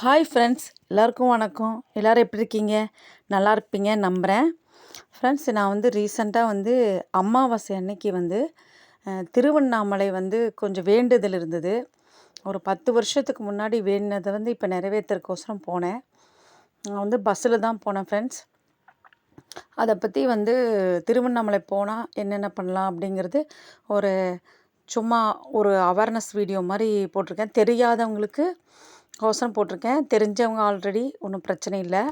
Hi friends எல்லாருக்கும் வணக்கம். எல்லோரும் எப்படி இருக்கீங்க? நல்லா இருப்பீங்க நம்புகிறேன் ஃப்ரெண்ட்ஸ் நான் வந்து ரீசண்டாக வந்து அமாவாசை அன்னைக்கு வந்து திருவண்ணாமலை வந்து கொஞ்சம் வேண்டுதல் இருந்தது. ஒரு பத்து வருஷத்துக்கு முன்னாடி வேண்டினதை வந்து இப்போ நிறைவேற்றுறக்கோசரம் போனேன். நான் வந்து பஸ்ஸில் தான் போனேன் ஃப்ரெண்ட்ஸ் அதை பற்றி வந்து திருவண்ணாமலை போனால் என்னென்ன பண்ணலாம் அப்படிங்கிறது ஒரு சும்மா ஒரு அவேர்னஸ் வீடியோ மாதிரி போட்டிருக்கேன். தெரியாதவங்களுக்கு கோசரம் போட்டிருக்கேன். தெரிஞ்சவங்க ஆல்ரெடி ஒன்றும் பிரச்சனை இல்லை.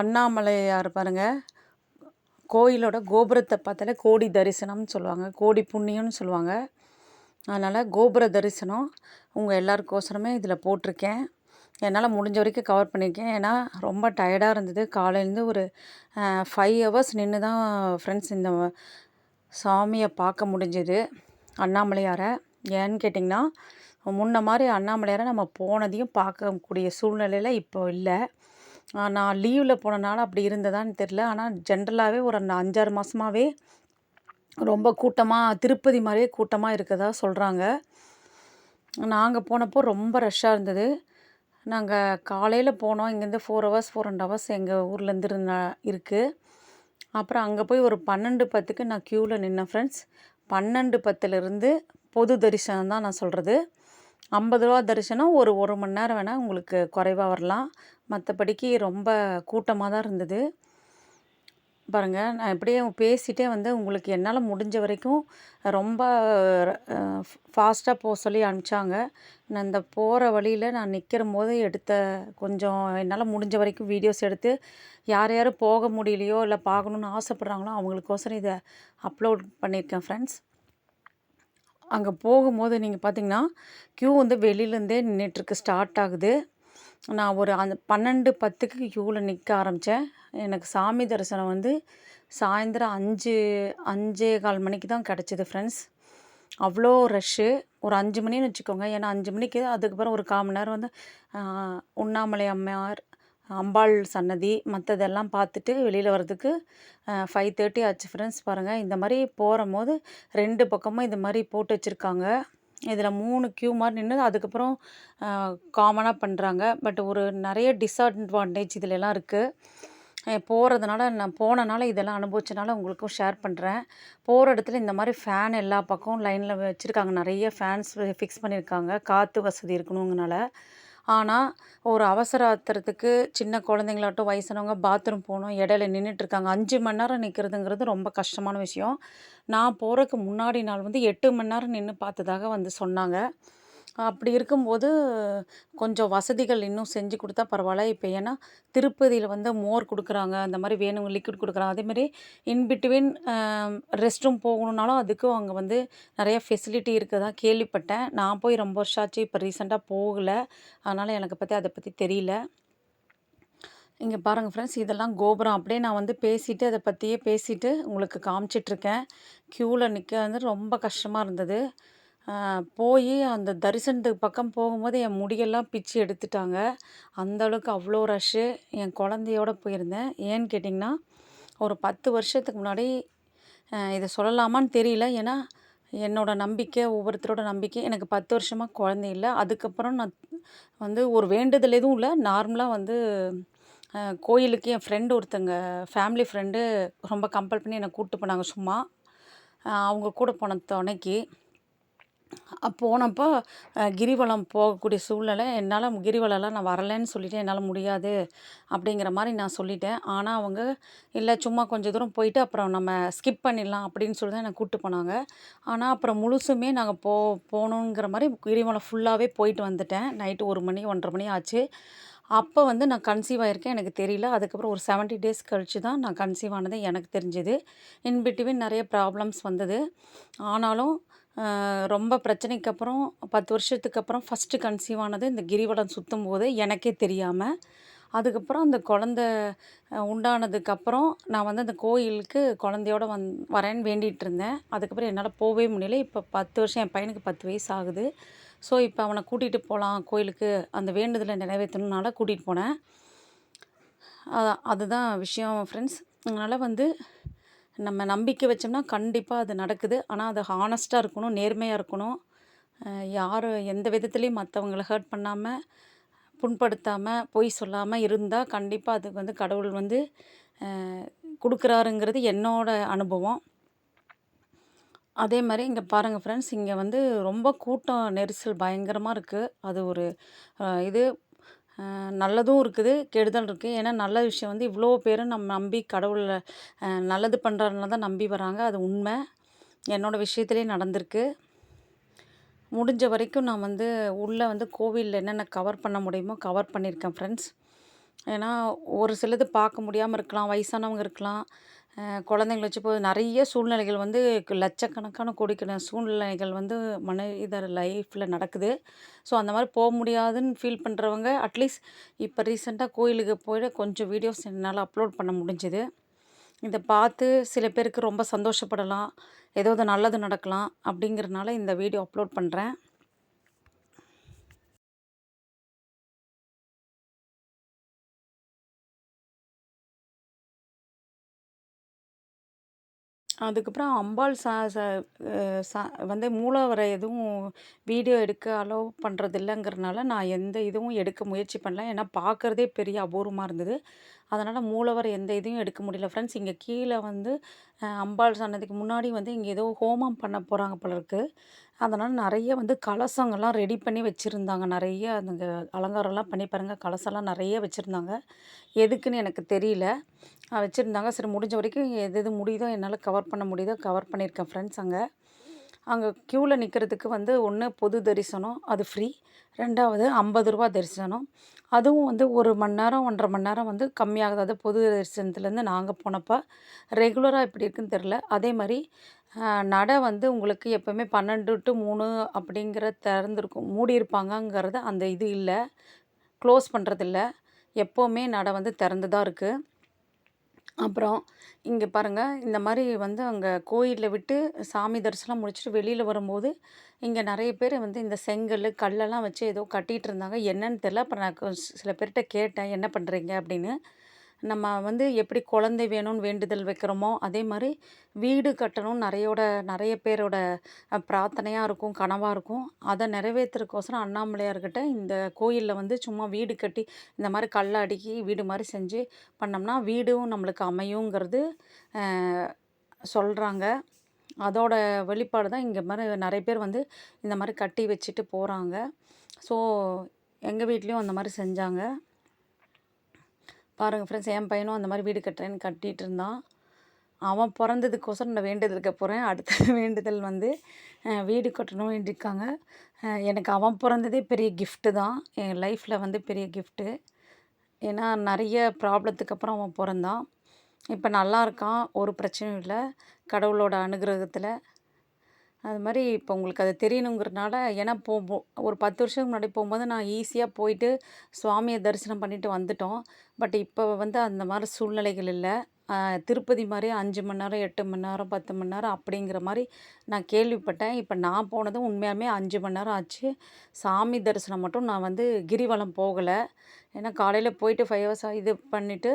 அண்ணாமலையார் பாருங்க. கோயிலோட கோபுரத்தை பார்த்தாலே கோடி தரிசனம்னு சொல்லுவாங்க. கோடி புண்ணியம்னு சொல்லுவாங்க. அதனால் கோபுர தரிசனம் உங்கள் எல்லாருக்கோசரமே இதில் போட்டிருக்கேன். என்னால் முடிஞ்ச வரைக்கும் கவர் பண்ணியிருக்கேன் ஏன்னா ரொம்ப டயர்டாக இருந்தது. காலையிலேருந்து ஒரு ஃபைவ் ஹவர்ஸ் நின்று தான் ஃப்ரெண்ட்ஸ் இந்த சாமியை பார்க்க முடிஞ்சது. அண்ணாமலையாரை. ஏன்னு கேட்டிங்கன்னா முன்ன மாதிரி அண்ணாமலையாரை நம்ம போனதையும் பார்க்கக்கூடிய சூழ்நிலையில் இப்போ இல்லை. நான் லீவில் போனனால அப்படி இருந்ததான்னு தெரில ஆனால் ஜென்ரலாகவே ஒரு அந்த அஞ்சாறு மாதமாகவே ரொம்ப கூட்டமாக திருப்பதி மாதிரியே கூட்டமாக இருக்கதா சொல்கிறாங்க நாங்கள் போனப்போ ரொம்ப ரஷ்ஷாக இருந்தது. நாங்கள் காலையில் போனோம். இங்கேருந்து four hours four and hours எங்கள் ஊர்லேருந்து இருந்த இருக்குது அப்புறம் அங்கே போய் ஒரு பன்னெண்டு பத்துக்கு நான் க்யூவில் நின்னேன் ஃப்ரெண்ட்ஸ் பன்னெண்டு பத்துலேருந்து பொது தரிசனம் தான் நான் சொல்கிறது ஐம்பது ரூபா தரிசனம் ஒரு ஒரு மணி நேரம் வேணால் உங்களுக்கு குறைவாக வரலாம். மற்றபடிக்கு ரொம்ப கூட்டமாக தான் இருந்தது. பாருங்கள் நான் இப்படியே பேசிகிட்டே வந்து உங்களுக்கு என்னால் முடிஞ்ச வரைக்கும் ரொம்ப ஃபாஸ்ட்டாக போக சொல்லி அனுப்பிச்சாங்க. நான் இந்த போகிற வழியில் நான் நிற்கிற போது எடுத்த கொஞ்சம் என்னால் முடிஞ்ச வரைக்கும் வீடியோஸ் எடுத்து யார் யார் போக முடியலையோ இல்லை பார்க்கணுன்னு ஆசைப்பட்றாங்களோ அவங்களுக்கோசரம் இதை அப்லோட் பண்ணியிருக்கேன் ஃப்ரெண்ட்ஸ் அங்கே போகும்போது நீங்கள் பார்த்தீங்கன்னா க்யூ வந்து வெளியிலேருந்தே நின்றுட்டுருக்கு ஸ்டார்ட் ஆகுது. நான் ஒரு அந்த பன்னெண்டு பத்துக்கு க்யூவில் நிற்க ஆரம்பித்தேன் எனக்கு சாமி தரிசனம் வந்து சாயந்தரம் அஞ்சு அஞ்சே கால் மணிக்கு தான் கிடச்சிது ஃப்ரெண்ட்ஸ் அவ்வளோ ரஷ்ஷு ஒரு அஞ்சு மணின்னு வச்சுக்கோங்க. ஏன்னா அஞ்சு மணிக்கு அதுக்கப்புறம் ஒரு கால் மணி நேரம் வந்து உண்ணாமலை அம்மையார் அம்பாள் சன்னதி மற்றதெல்லாம் பார்த்துட்டு வெளியில் வர்றதுக்கு ஃபைவ் தேர்ட்டி ஆச்சு ஃப்ரெண்ட்ஸ் பாருங்கள் இந்த மாதிரி போகிற போது ரெண்டு பக்கமும் இது மாதிரி போட்டு வச்சுருக்காங்க. இதில் மூணு க்யூ மாதிரி நின்று அதுக்கப்புறம் காமனாக பண்ணுறாங்க பட் ஒரு நிறைய டிஸ்அட்வான்டேஜ் இதில் எல்லாம் இருக்குது போகிறதுனால நான் போனனால இதெல்லாம் அனுபவிச்சனால உங்களுக்கும் ஷேர் பண்ணுறேன் போகிற இடத்துல இந்த மாதிரி ஃபேன் எல்லா பக்கம் லைனில் வச்சுருக்காங்க. நிறைய ஃபேன்ஸ் ஃபிக்ஸ் பண்ணியிருக்காங்க காற்று வசதி இருக்கணுங்கனால ஆனால் ஒரு அவசர ஆத்திரத்துக்கு சின்ன குழந்தைங்களாட்டும் வயசானவங்க பாத்ரூம் போகணும் இடையில நின்றுட்டு இருக்காங்க அஞ்சு மணி நேரம் நிற்கிறதுங்கிறது ரொம்ப கஷ்டமான விஷயம். நான் போகிறதுக்கு முன்னாடி நாள் வந்து எட்டு மணி நேரம் நின்று பார்த்ததாக வந்து சொன்னாங்க. அப்படி இருக்கும்போது கொஞ்சம் வசதிகள் இன்னும் செஞ்சு கொடுத்தா பரவாயில்ல. இப்போ ஏன்னா திருப்பதியில் வந்து மோர் கொடுக்குறாங்க அந்த மாதிரி வேணும் லிக்விட் கொடுக்குறாங்க. அதேமாதிரி இன்பிட்வீன் ரெஸ்ட் ரூம் போகணுன்னாலும் அதுக்கும் அங்கே வந்து நிறைய ஃபெசிலிட்டி இருக்குதா கேள்விப்பட்டேன். நான் போய் ரொம்ப வருஷம் ஆச்சு இப்போ ரீசெண்டாக போகல. அதனால் எனக்கு பற்றி அதை பற்றி தெரியல. இங்கே பாருங்கள் ஃப்ரெண்ட்ஸ் இதெல்லாம் கோபுரம். அப்படியே நான் வந்து பேசிட்டு அதை பற்றியே பேசிட்டு உங்களுக்கு காமிச்சிட்ருக்கேன் க்யூவில் நிற்க வந்து ரொம்ப கஷ்டமாக இருந்தது. போய் அந்த தரிசனத்துக்கு பக்கம் போகும்போது என் முடியெல்லாம் பிச்சு எடுத்துட்டாங்க. அந்த அளவுக்கு அவ்வளோ ரஷ்ஷு என் குழந்தையோட போயிருந்தேன். ஏன்னு கேட்டிங்கன்னா ஒரு பத்து வருஷத்துக்கு முன்னாடி இதை சொல்லலாமான்னு தெரியல. ஏன்னா என்னோட நம்பிக்கை ஒவ்வொருத்தரோட நம்பிக்கை. எனக்கு பத்து வருஷமாக குழந்தை இல்லை. அதுக்கப்புறம் நான் வந்து ஒரு வேண்டுதல் எதுவும் இல்லை. நார்மலாக வந்து கோயிலுக்கு என் ஃப்ரெண்டு ஒருத்தங்க ஃபேமிலி ஃப்ரெண்டு ரொம்ப கம்பல் பண்ணி என்னை கூப்பிட்டு போனாங்க. சும்மா அவங்க கூட போன துணைக்கு. போனப்போ கிரிவலம் போகக்கூடிய சூழ்நிலை என்னால் கிரிவலம்லாம் நான் வரலைன்னு சொல்லிவிட்டு என்னால் முடியாது அப்படிங்கிற மாதிரி நான் சொல்லிட்டேன். ஆனால் அவங்க இல்லை சும்மா கொஞ்சம் தூரம் போயிட்டு அப்புறம் நம்ம ஸ்கிப் பண்ணிடலாம் அப்படின்னு சொல்லி தான் என்னை கூப்பிட்டு போனாங்க. ஆனால் அப்புறம் முழுசுமே நாங்கள் போ போகணுங்கிற மாதிரி கிரிவலம் ஃபுல்லாகவே போயிட்டு வந்துட்டேன். நைட்டு ஒரு மணி ஒன்றரை மணி ஆச்சு. அப்போ வந்து நான் கன்சீவ் ஆகியிருக்கேன் எனக்கு தெரியல. அதுக்கப்புறம் ஒரு 70 டேஸ் கழிச்சு தான் நான் கன்சீவ் ஆனது எனக்கு தெரிஞ்சது. இன் நிறைய ப்ராப்ளம்ஸ் வந்தது. ஆனாலும் ரொம்ப பிரச்சனைக்கு அப்புறம் பத்து வருஷத்துக்கு அப்புறம் ஃபஸ்ட்டு கன்சீவ் ஆனது இந்த கிரிவலம் சுற்றும் போது எனக்கே தெரியாமல் அதுக்கப்புறம் அந்த குழந்த உண்டானதுக்கப்புறம் நான் வந்து அந்த கோயிலுக்கு குழந்தையோட வந் வரேன்னு வேண்டிகிட்டு இருந்தேன். அதுக்கப்புறம் என்னால் போகவே முடியல. இப்போ பத்து வருஷம் என் பையனுக்கு பத்து வயசு ஆகுது. ஸோ இப்போ அவனை கூட்டிகிட்டு போகலாம் கோயிலுக்கு அந்த வேண்டுதலை நிறைவேற்றணுனால கூட்டிகிட்டு போனேன். அதுதான் விஷயம் ஃப்ரெண்ட்ஸ் அதனால் வந்து நம்ம நம்பிக்கை வச்சோம்னா கண்டிப்பாக அது நடக்குது. ஆனால் அது ஹானஸ்ட்டாக இருக்கணும் நேர்மையாக இருக்கணும். யார் எந்த விதத்துலேயும் மற்றவங்கள ஹர்ட் பண்ணாமல் புண்படுத்தாமல் பொய் சொல்லாமல் இருந்தால் கண்டிப்பாக அதுக்கு வந்து கடவுள் வந்து கொடுக்குறாருங்கிறது என்னோட அனுபவம். அதே மாதிரி இங்கே பாருங்கள் ஃப்ரெண்ட்ஸ் இங்கே வந்து ரொம்ப கூட்டம் நெரிசல் பயங்கரமாக இருக்குது அது ஒரு இது நல்லதும் இருக்குது கெடுதல் இருக்குது. ஏன்னா நல்ல விஷயம் வந்து இவ்வளோ பேரும் நம்ம நம்பி கடவுளை நல்லது பண்ணுறதுனால தான் நம்பி வராங்க. அது உண்மை. என்னோடய விஷயத்துலேயே நடந்திருக்கு. முடிஞ்ச வரைக்கும் நான் வந்து உள்ளே வந்து கோவிலில் என்னென்ன கவர் பண்ண முடியுமோ கவர் பண்ணியிருக்கேன் ஃப்ரெண்ட்ஸ் ஏன்னா ஒரு சிலது பார்க்க முடியாமல் இருக்கலாம் வயசானவங்க இருக்கலாம். குழந்தைங்கள வச்சு போய் நிறைய சூழ்நிலைகள் வந்து லட்சக்கணக்கான கோடிக்கணக்கான சூழ்நிலைகள் வந்து மனிதர் லைஃப்பில் நடக்குது. ஸோ அந்த மாதிரி போக முடியாதுன்னு ஃபீல் பண்ணுறவங்க அட்லீஸ்ட் இப்போ ரீசெண்டாக கோயிலுக்கு போய்ட்டு கொஞ்சம் வீடியோஸ் என்னால் அப்லோட் பண்ண முடிஞ்சுது. இதை பார்த்து சில பேருக்கு ரொம்ப சந்தோஷப்படலாம். ஏதாவது நல்லது நடக்கலாம் அப்படிங்கிறனால இந்த வீடியோ அப்லோட் பண்ணுறேன் அதுக்கப்புறம் அம்பாள் சா ச சா வந்து மூலவரை எதுவும் வீடியோ எடுக்க அலோவ் பண்ணுறது இல்லைங்கிறனால நான் எந்த இதுவும் எடுக்க முயற்சி பண்ணல. ஏன்னா பார்க்குறதே பெரிய அபூர்வமாக இருந்தது. அதனால் மூலவர் எந்த இதையும் எடுக்க முடியல. ஃப்ரெண்ட்ஸ் இங்கே கீழே வந்து அம்பாள் சன்னதிக்கு முன்னாடி வந்து இங்கே ஏதோ ஹோமம் பண்ண போகிறாங்க போல இருக்குது அதனால் நிறைய வந்து கலசங்கள்லாம் ரெடி பண்ணி வச்சுருந்தாங்க. நிறைய அந்த அலங்காரம்லாம் பண்ணி பாருங்கள் கலசம்லாம் நிறைய வச்சுருந்தாங்க. எதுக்குன்னு எனக்கு தெரியல. வச்சுருந்தாங்க. சரி முடிஞ்ச வரைக்கும் எது எது முடியுதோ என்னால் கவர் பண்ண முடியுதோ கவர் பண்ணியிருக்கேன் ஃப்ரெண்ட்ஸ் அங்கே. அங்கே க்யூவில் நிற்கிறதுக்கு வந்து ஒன்று பொது தரிசனம் அது ஃப்ரீ ரெண்டாவது ஐம்பது ரூபா தரிசனம். அதுவும் வந்து ஒரு மணி நேரம் ஒன்றரை மணி நேரம் வந்து கம்மியாகுது. அது பொது தரிசனத்துலேருந்து நாங்கள் போனப்போ ரெகுலராக எப்படி இருக்குன்னு தெரில அதே மாதிரி நடை வந்து உங்களுக்கு எப்போவுமே பன்னெண்டு டு மூணு அப்படிங்கிற திறந்துருக்கும். மூடி இருப்பாங்கங்கிறது அந்த இது இல்லை. க்ளோஸ் பண்ணுறதில்ல எப்போவுமே நடை வந்து திறந்து தான் இருக்குது அப்புறம் இங்கே பாருங்கள் இந்த மாதிரி வந்து அங்கே கோயிலில் விட்டு சாமி தரிசனம் முடிச்சுட்டு வெளியில் வரும்போது இங்கே நிறைய பேர் வந்து இந்த செங்கல் கல்லெல்லாம் வச்சு ஏதோ கட்டிகிட்டு இருந்தாங்க. என்னன்னு தெரில. அப்புறம் நான் சில பேர்கிட்ட கேட்டேன் என்ன பண்ணுறீங்க அப்படின்னு. நம்ம வந்து எப்படி குழந்தை வேணும்னு வேண்டுதல் வைக்கிறோமோ அதே மாதிரி வீடு கட்டணும் நிறையோட நிறைய பேரோட பிரார்த்தனையாக இருக்கும் கனவாக இருக்கும். அதை நிறைவேற்றுறக்கோசரம் அண்ணாமலையார்கிட்ட இந்த கோயிலில் வந்து சும்மா வீடு கட்டி இந்த மாதிரி கல்லை அடுக்கி வீடு மாதிரி செஞ்சு பண்ணோம்னா வீடும் நம்மளுக்கு அமையுங்கிறது சொல்கிறாங்க அதோட வெளிப்பாடு தான் இங்கே மாதிரி நிறைய பேர் வந்து இந்த மாதிரி கட்டி வச்சுட்டு போகிறாங்க ஸோ எங்கள் வீட்லேயும் அந்த மாதிரி செஞ்சாங்க. பாருங்கள் ஃப்ரெண்ட்ஸ் என் பையனும் அந்த மாதிரி வீடு கட்டுறேன்னு கட்டிகிட்டு இருந்தான். அவன் பிறந்ததுக்கோசரம் நான் வேண்டுதலுக்கு போகிறேன் அடுத்த வேண்டுதல் வந்து வீடு கட்டணும் வேண்டியிருக்காங்க எனக்கு அவன் பிறந்ததே பெரிய கிஃப்ட்டு தான். என் லைஃப்பில் வந்து பெரிய கிஃப்ட்டு ஏன்னா நிறைய ப்ராப்ளத்துக்கு அப்புறம் அவன் பிறந்தான். இப்போ நல்லா இருக்கான் ஒரு பிரச்சனையும் இல்லை. கடவுளோட அனுகிரகத்தில் அது மாதிரி இப்போ உங்களுக்கு அது தெரியணுங்கிறனால ஏன்னா போ ஒரு பத்து வருஷத்துக்கு முன்னாடி போகும்போது நான் ஈஸியாக போயிட்டு சுவாமியை தரிசனம் பண்ணிட்டு வந்துட்டோம். பட் இப்போ வந்து அந்த மாதிரி சூழ்நிலைகள் இல்லை. திருப்பதி மாதிரி அஞ்சு மணி நேரம் எட்டு மணி நேரம் பத்து மணி நேரம் அப்படிங்கிற மாதிரி நான் கேள்விப்பட்டேன். இப்போ நான் போனதும் உண்மையாலுமே அஞ்சு மணி நேரம் ஆச்சு. சாமி தரிசனம் மட்டும் நான் வந்து கிரிவலம் போகலை. ஏன்னா காலையில் போயிட்டு ஃபைவ் ஹவர்ஸ் இது பண்ணிவிட்டு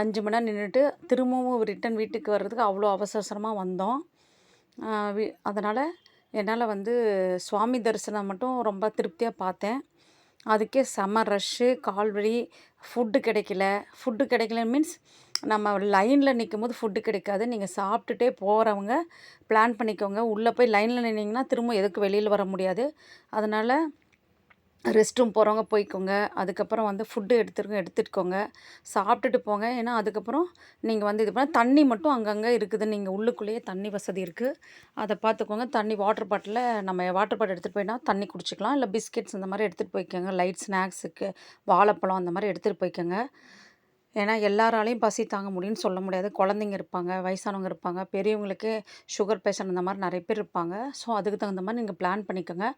அஞ்சு மணி நேரம் நின்றுட்டு திரும்பவும் ரிட்டன் வீட்டுக்கு வர்றதுக்கு அவ்வளோ அவசரமாக வந்தோம். அதனால் என்னால் வந்து சுவாமி தரிசனம் மட்டும் ரொம்ப திருப்தியாக பார்த்தேன் அதுக்கே செம ரஷ்ஷு கால் வலி ஃபுட்டு கிடைக்கல. ஃபுட்டு கிடைக்கல மீன்ஸ் நம்ம லைனில் நிற்கும் போது ஃபுட்டு கிடைக்காது. நீங்கள் சாப்பிட்டுட்டே போகிறவங்க பிளான் பண்ணிக்கோங்க. உள்ளே போய் லைனில் நின்னீங்கன்னா திரும்ப எதுக்கு வெளியில் வர முடியாது. அதனால் ரெஸ்ட் ரூம் போகிறவங்க போய்க்கோங்க. அதுக்கப்புறம் வந்து ஃபுட்டு எடுத்துருங்க எடுத்துகிட்டுக்கோங்க சாப்பிட்டுட்டு போங்க. ஏன்னா அதுக்கப்புறம் நீங்கள் வந்து இது பண்ண தண்ணி மட்டும் அங்கங்கே இருக்குது. நீங்கள் உள்ளுக்குள்ளேயே தண்ணி வசதி இருக்குது அதை பார்த்துக்கோங்க தண்ணி வாட்டர் பாட்டிலில் நம்ம வாட்டர் பாட்டில் எடுத்துகிட்டு போயினா தண்ணி குடிச்சிக்கலாம். இல்லை பிஸ்கெட்ஸ் இந்த மாதிரி எடுத்துகிட்டு போய்க்கோங்க. லைட் ஸ்நாக்ஸுக்கு வாழைப்பழம் அந்த மாதிரி எடுத்துகிட்டு போய்க்கோங்க. ஏன்னா எல்லாராலையும் பசி தாங்க முடியும்னு சொல்ல முடியாது. குழந்தைங்க இருப்பாங்க வயசானவங்க இருப்பாங்க பெரியவங்களுக்கு சுகர் பேஷண்ட் அந்த மாதிரி நிறைய பேர் இருப்பாங்க. ஸோ அதுக்கு தகுந்த மாதிரி நீங்கள் பிளான் பண்ணிக்கோங்க.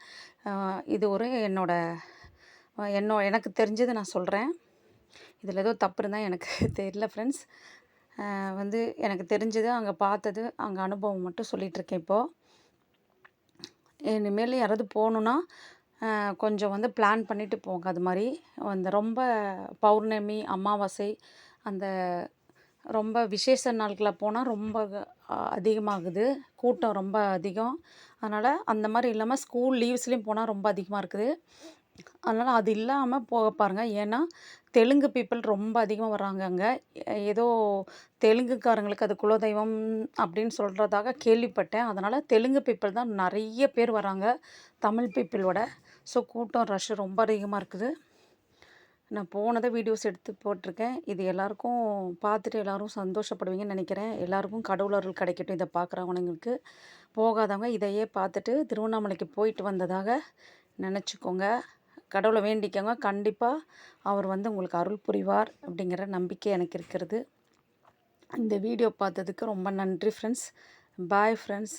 இது ஒரு என்னோடய என்னோ எனக்கு தெரிஞ்சதை நான் சொல்கிறேன் இதில் ஏதோ தப்பு இருந்தால் எனக்கு தெரியல ஃப்ரெண்ட்ஸ் வந்து எனக்கு தெரிஞ்சது அங்கே பார்த்தது அங்கே அனுபவம் மட்டும் சொல்லிகிட்ருக்கேன் இப்போது இனிமேல் யாராவது போகணுன்னா கொஞ்சம் வந்து பிளான் பண்ணிவிட்டு போங்க. அது மாதிரி அந்த ரொம்ப பௌர்ணமி அமாவாசை அந்த ரொம்ப விசேஷ நாட்களில் போனால் ரொம்ப அதிகமாகுது. கூட்டம் ரொம்ப அதிகம். அதனால் அந்த மாதிரி இல்லாமல் ஸ்கூல் லீவ்ஸ்லேயும் போனால் ரொம்ப அதிகமாக இருக்குது. அதனால் அது இல்லாமல் போக பாருங்கள் ஏன்னா தெலுங்கு பீப்புள் ரொம்ப அதிகமாக வராங்க அங்கே. ஏதோ தெலுங்குக்காரங்களுக்கு அது குலதெய்வம் அப்படின்னு சொல்கிறதாக கேள்விப்பட்டேன். அதனால் தெலுங்கு பீப்புள் தான் நிறைய பேர் வராங்க தமிழ் பீப்புளோட ஸோ கூட்டம் ரஷ் ரொம்ப அதிகமாக இருக்குது. நான் போனதை வீடியோஸ் எடுத்து போட்டிருக்கேன். இது எல்லாருக்கும் பார்த்துட்டு எல்லோரும் சந்தோஷப்படுவீங்கன்னு நினைக்கிறேன். எல்லாருக்கும் கடவுள் அருள் கிடைக்கட்டும். இதை பார்க்குறவங்களுக்கு போகாதவங்க இதையே பார்த்துட்டு திருவண்ணாமலைக்கு போயிட்டு வந்ததாக நினச்சிக்கோங்க. கடவுளை வேண்டிக்கோங்க. கண்டிப்பாக அவர் வந்து உங்களுக்கு அருள் புரிவார் அப்படிங்கிற நம்பிக்கை எனக்கு இருக்கிறது. இந்த வீடியோ பார்த்ததுக்கு ரொம்ப நன்றி ஃப்ரெண்ட்ஸ் பாய் ஃப்ரெண்ட்ஸ்